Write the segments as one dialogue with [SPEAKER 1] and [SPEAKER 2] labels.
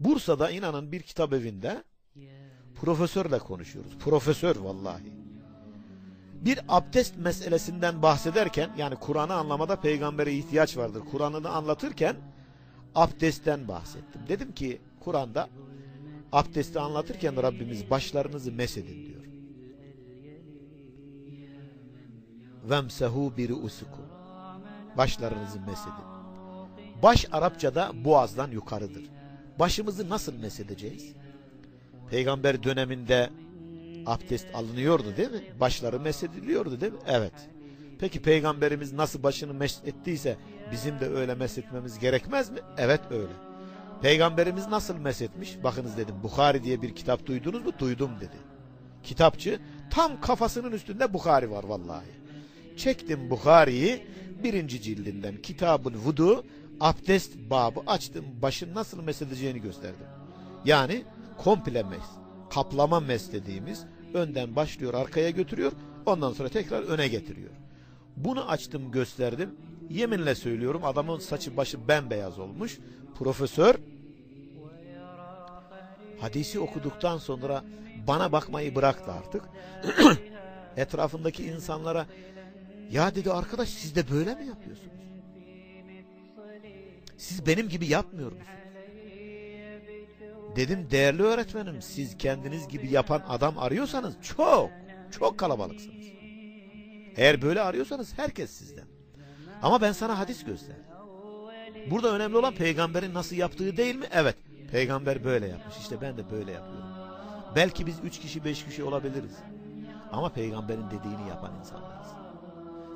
[SPEAKER 1] Bursa'da inanın bir kitap evinde profesörle konuşuyoruz. Profesör vallahi. Bir abdest meselesinden bahsederken yani Kur'an'ı anlamada peygambere ihtiyaç vardır. Kur'an'ını anlatırken abdestten bahsettim. Dedim ki Kur'an'da abdesti anlatırken Rabbimiz başlarınızı mesedin diyor. Vemsehu biri usuku. Başlarınızı mesedin. Baş Arapçada boğazdan yukarıdır. Başımızı nasıl mesedeceğiz? Peygamber döneminde abdest alınıyordu değil mi? Başları mesediliyordu değil mi? Evet. Peki peygamberimiz nasıl başını mesettiyse bizim de öyle mesetmemiz gerekmez mi? Evet öyle. Peygamberimiz nasıl mesetmiş? Bakınız dedim Bukhari diye bir kitap duydunuz mu? Duydum dedi. Kitapçı tam kafasının üstünde Bukhari var vallahi. Çektim Bukhari'yi birinci cildinden kitabın vudu abdest babı açtım. Başın nasıl mesedeceğini gösterdim. Yani komple mes, kaplama mes dediğimiz önden başlıyor arkaya götürüyor ondan sonra tekrar öne getiriyor. Bunu açtım gösterdim. Yeminle söylüyorum adamın saçı başı bembeyaz olmuş. Profesör hadisi okuduktan sonra bana bakmayı bıraktı artık. Etrafındaki insanlara ya dedi arkadaş siz de böyle mi yapıyorsunuz? Siz benim gibi yapmıyor musunuz? Dedim değerli öğretmenim siz kendiniz gibi yapan adam arıyorsanız çok çok kalabalıksınız. Eğer böyle arıyorsanız herkes sizden. Ama ben sana hadis gösterdim. Burada önemli olan peygamberin nasıl yaptığı değil mi? Evet. Peygamber böyle yapmış. İşte ben de böyle yapıyorum. Belki biz üç kişi beş kişi olabiliriz. Ama peygamberin dediğini yapan insanlarız.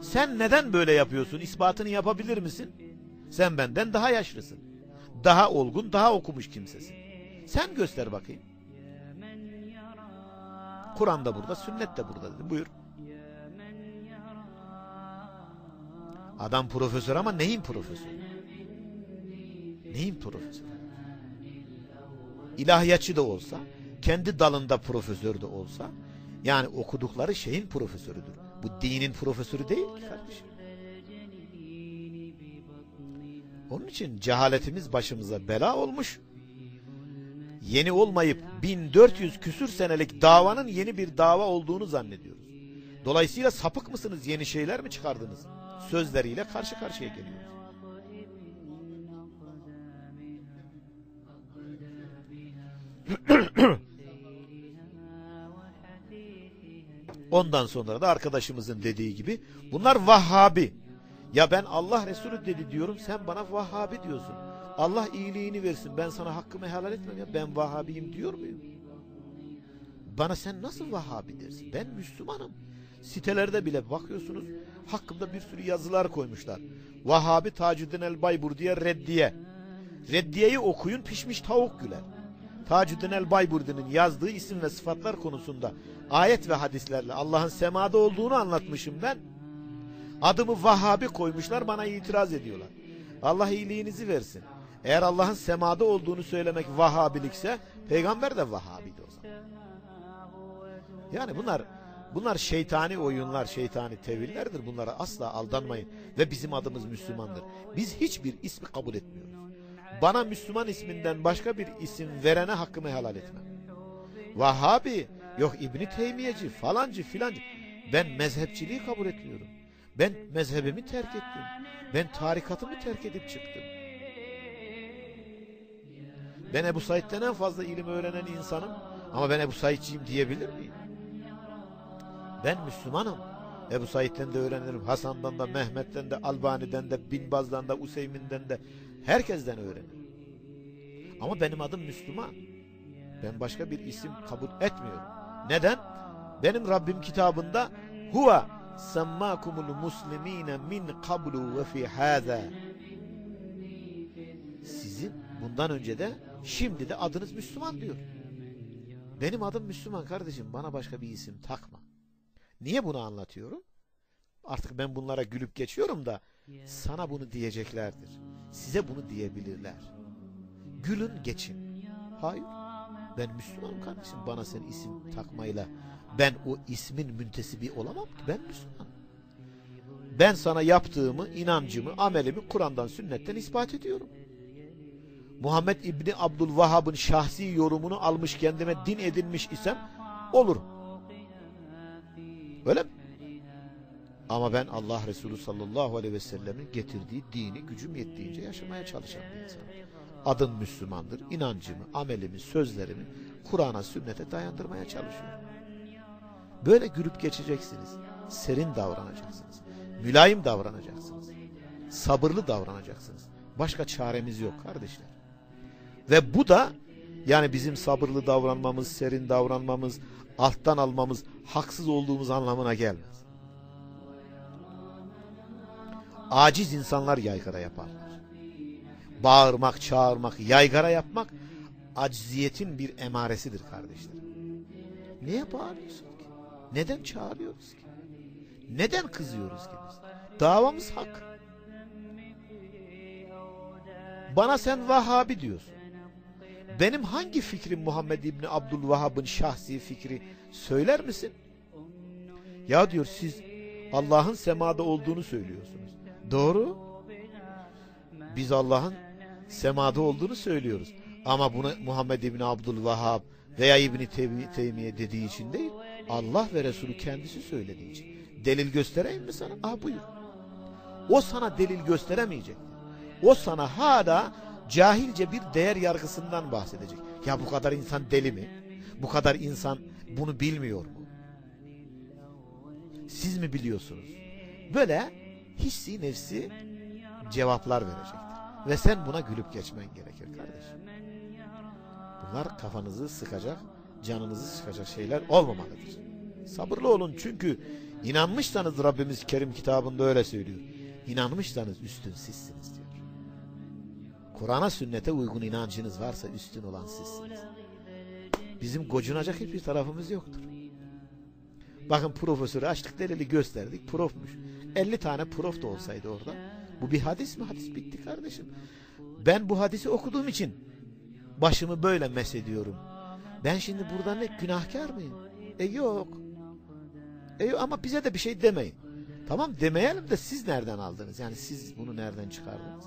[SPEAKER 1] Sen neden böyle yapıyorsun? İspatını yapabilir misin? Sen benden daha yaşlısın. Daha olgun, daha okumuş kimsesin. Sen göster bakayım. Kur'an da burada, sünnet de burada dedi. Buyur. Adam profesör ama neyin profesörü? Neyin profesörü? İlahiyatçı da olsa, kendi dalında profesör de olsa, yani okudukları şeyin profesörüdür. Bu dinin profesörü değil kardeşim. Onun için cehaletimiz başımıza bela olmuş. Yeni olmayıp 1400 küsür senelik davanın yeni bir dava olduğunu zannediyoruz. Dolayısıyla sapık mısınız yeni şeyler mi çıkardınız? Sözleriyle karşı karşıya geliyoruz. Ondan sonra da arkadaşımızın dediği gibi bunlar Vahhabi. Ya ben Allah Resulü dedi diyorum sen bana Vahhabi diyorsun. Allah iyiliğini versin ben sana hakkımı helal etmem ya ben Vahhabiyim diyor muyum? Bana sen nasıl Vahhabi dersin? Ben Müslümanım. Sitelerde bile bakıyorsunuz hakkımda bir sürü yazılar koymuşlar. Vahhabi Tacuddin el Baybur diye reddiye. Reddiyeyi okuyun pişmiş tavuk güler. Tacuddin el Bayburdi'nin yazdığı isim ve sıfatlar konusunda ayet ve hadislerle Allah'ın semada olduğunu anlatmışım ben. Adımı Vahhabi koymuşlar bana itiraz ediyorlar. Allah iyiliğinizi versin. Eğer Allah'ın semada olduğunu söylemek Vahhabilikse peygamber de Vahhabiydi o zaman. Yani bunlar bunlar şeytani oyunlar, şeytani tevillerdir. Bunlara asla aldanmayın. Ve bizim adımız Müslümandır. Biz hiçbir ismi kabul etmiyoruz. Bana Müslüman isminden başka bir isim verene hakkımı helal etmem. Vahhabi, yok İbni Teymiyeci, falancı filancı. Ben mezhepçiliği kabul etmiyorum. Ben mezhebimi terk ettim. Ben tarikatımı terk edip çıktım. Ben Ebu Said'den en fazla ilim öğrenen insanım ama ben Ebu Said'ciyim diyebilir miyim? Ben Müslümanım. Ebu Said'den de öğrenirim. Hasan'dan da, Mehmet'ten de, Albani'den de, Binbaz'dan da, Useymin'den de herkesten öğrenirim. Ama benim adım Müslüman. Ben başka bir isim kabul etmiyorum. Neden? Benim Rabbim kitabında huve semmakumul muslimine min kablu ve fi hâzâ sizin bundan önce de şimdi de adınız Müslüman diyor. Benim adım Müslüman kardeşim bana başka bir isim takma. Niye bunu anlatıyorum? Artık ben bunlara gülüp geçiyorum da sana bunu diyeceklerdir. Size bunu diyebilirler. Gülün geçin. Hayır. Ben Müslümanım kardeşim. Bana sen isim takmayla ben o ismin müntesibi olamam ki. Ben Müslümanım. Ben sana yaptığımı, inancımı, amelimi Kur'an'dan, sünnetten ispat ediyorum. Muhammed İbni Abdülvahhab'ın şahsi yorumunu almış kendime din edinmiş isem olur. Öyle mi? Ama ben Allah Resulü sallallahu aleyhi ve sellemin getirdiği dini gücüm yettiğince yaşamaya çalışan bir insanım. Adın Müslümandır, inancımı, amelimi, sözlerimi Kur'an'a, sünnete dayandırmaya çalışıyorum. Böyle gülüp geçeceksiniz. Serin davranacaksınız. Mülayim davranacaksınız. Sabırlı davranacaksınız. Başka çaremiz yok kardeşler. Ve bu da yani bizim sabırlı davranmamız, serin davranmamız, alttan almamız, haksız olduğumuz anlamına gelmez. Aciz insanlar yaygara yaparlar. Bağırmak, çağırmak, yaygara yapmak acziyetin bir emaresidir kardeşler. Niye bağırıyorsun? Neden çağırıyoruz ki? Neden kızıyoruz ki biz? Davamız hak. Bana sen Vahhabi diyorsun. Benim hangi fikrim Muhammed İbni Abdülvahhab'ın şahsi fikri söyler misin? Ya diyor siz Allah'ın semada olduğunu söylüyorsunuz. Doğru. Biz Allah'ın semada olduğunu söylüyoruz. Ama bunu Muhammed İbni Abdülvahhab veya İbni Teymi- Teymiye dediği için değil, Allah ve Resulü kendisi söylediği için. Delil göstereyim mi sana? Ah buyur. O sana delil gösteremeyecek. O sana hala cahilce bir değer yargısından bahsedecek. Ya bu kadar insan deli mi? Bu kadar insan bunu bilmiyor mu? Siz mi biliyorsunuz? Böyle hissi nefsi cevaplar verecektir. Ve sen buna gülüp geçmen gerekir kardeşim. Bunlar kafanızı sıkacak, canınızı sıkacak şeyler olmamalıdır. Sabırlı olun çünkü inanmışsanız Rabbimiz Kerim kitabında öyle söylüyor. İnanmışsanız üstün sizsiniz diyor. Kur'an'a sünnete uygun inancınız varsa üstün olan sizsiniz. Bizim gocunacak hiçbir tarafımız yoktur. Bakın profesörü açtık delili gösterdik profmuş. 50 tane prof da olsaydı orada. Bu bir hadis mi? Hadis bitti kardeşim. Ben bu hadisi okuduğum için başımı böyle mesediyorum. Ben şimdi burada ne günahkar mıyım? E yok. E ama bize de bir şey demeyin. Tamam demeyelim de siz nereden aldınız? Yani siz bunu nereden çıkardınız?